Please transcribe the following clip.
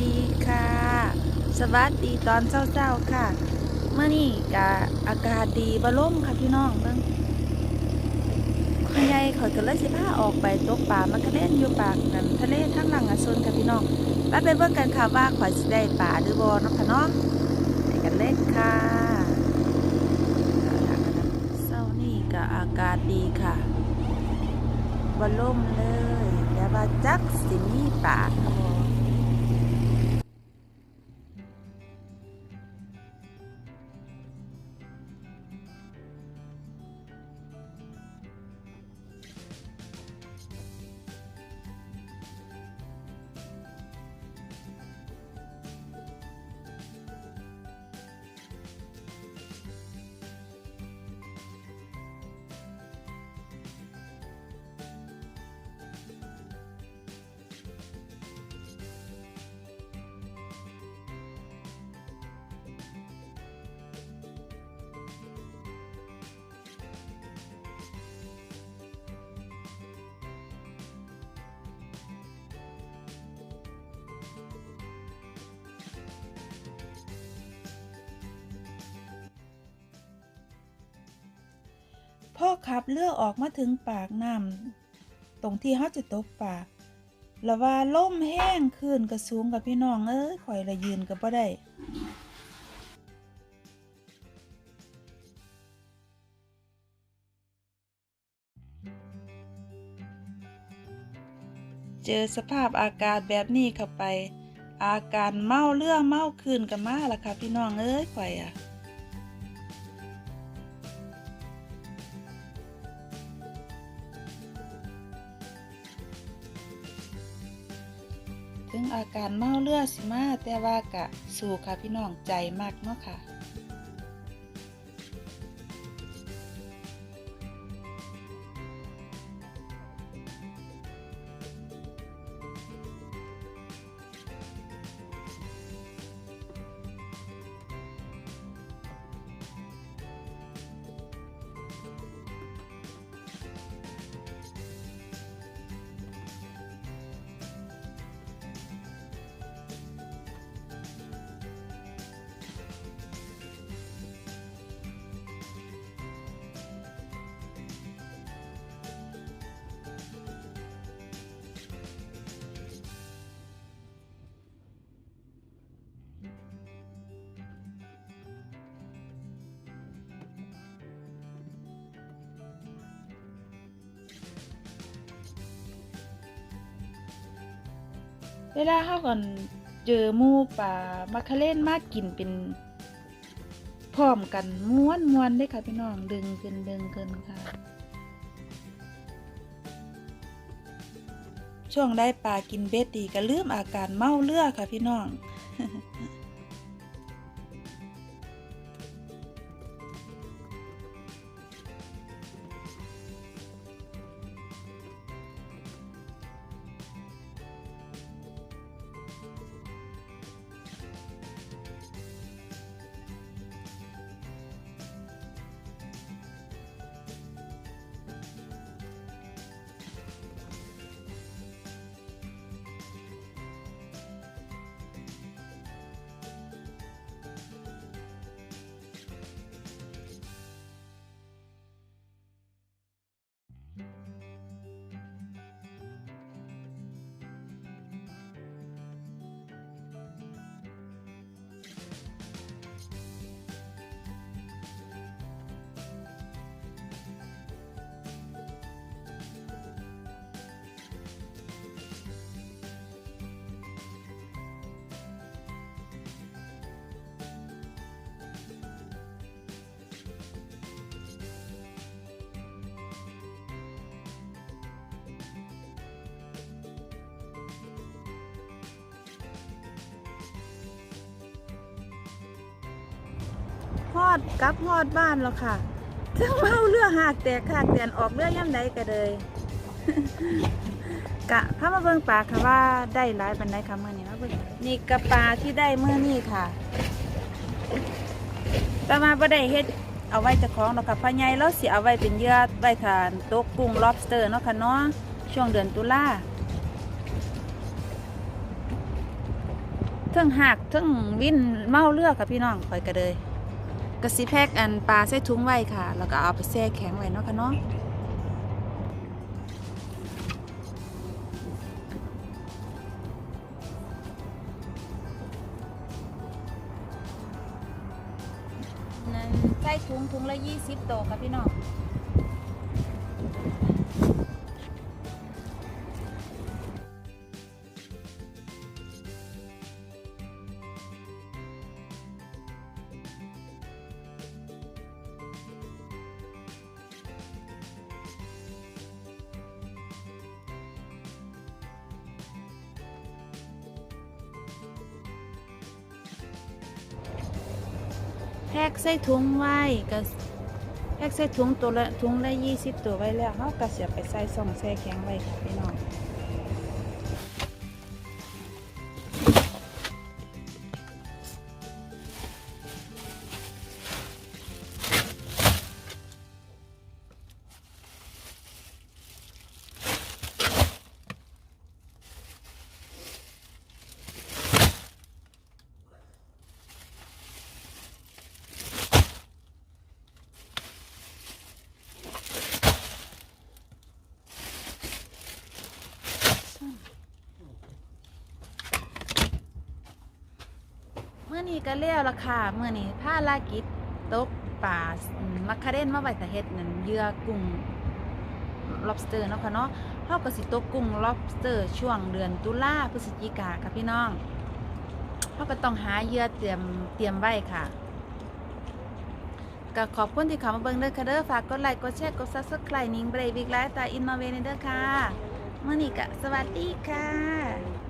ดีค่ะ สวัสดีตอนเช้าๆค่ะ เมื่อนี้กะอากาศดีบล่มค่ะพี่น้องเบิ่งพ่อใหญ่ข่อยก็เลยสิพาออกไปตกปลามันก็เล่นอยู่ปากนั่นทะเลทั้งหลังอสนค่ะพี่น้องไปไปเบิ่งกันค่ะว่าข่อยสิได้ปลาหรือบ่เนาะค่ะเนาะไปกันเลยค่ะเช้านี้ก็อากาศดีค่ะบล่มเลยแต่ว่าจักสิมีปลาค่ะ ขับเรือออกมาถึงปากน้ำตรงที่เขาจะตกปลาแล้วว่าล่มแห้งขึ้นกระสูงกับพี่น้องเอ้ยข่อยละยืนก็บ่ได้เจอสภาพอากาศแบบนี้เข้าไป อาการเมาเรือเมาคืนกันมาล่ะค่ะพี่น้องเอ้ยข่อยอะ ถึงอาการเมาเลือดสิมาแต่ว่ากะสู่ค่ะพี่น้องใจมากเนาะค่ะ เวลาเข้าก่อนเจอหมูป่ามาคาเล่นมากกินเป็นพร้อมกันม้วนม้วนได้ค่ะพี่น้องดึงขึ้นดึงขึ้นค่ะ ช่วงได้ปลากินเบ็ดดีก็ลืมอาการเมาเลือค่ะพี่น้อง อดกลับฮอดบ้านแล้วค่ะจังเมาเรือหากแตกหากแตนออกเรือย่ำใดก็เลยกะพามาเบิ่งปลาค่ะว่าได้หลายบันไดค่ะเมื่อนี้มาเบิ่งนี่กระปลาที่ได้เมื่อนี้ค่ะแต่มาบ่ได้เฮ็ดเอาไว้จะของหรอกค่ะพ่อใหญ่เราสิเอาไว้เป็นเยื่อไว้ทานตกกุ้ง lobster เนาะค่ะเนาะช่วงเดือนตุลาเทิงหักเทิงวินเมาเรือค่ะพี่น้องคอยกระเลย กระสิแพกอันปลาใส่ถุงไว้ค่ะ แล้วก็เอาไปแช่แข็งไว้เนาะค่ะเนาะใส่ถุงถุงละยี่สิบโตค่ะพี่น้อง พ็กใส่ถุงไว้ก็แพ็กใส่ถุงตัวละถุงละยี่สิบตัวไว้แล้วเขาก็เสียไปใส่ซ่องแช่แข็งไว้ค่ะพี่น้อง เมื่อนี้ก็เลี้ยวละค่ะเมื่อนี้ผ้าลากิจตกป่ามักคาเรนมาไว้แต่เฮ็ดนั่นเหยื่อกุ้ง lobster เนาะค่ะเนาะเฮาก็สิตกกุ้ง lobster ช่วงเดือนตุลาพฤศจิกาค่ะพี่น้องเฮาก็ต้องหาเหยื่อเตรียมเตรียมไว้ค่ะก็ขอบคุณที่เข้ามาเบิ่งเด้อค่ะเด้อฝากกดไลค์กดแชร์กด Subscribe นิ่งเบรวิกไลฟ์ตาอินโนเวเด้อค่ะมื้อนี้ก็สวัสดีค่ะ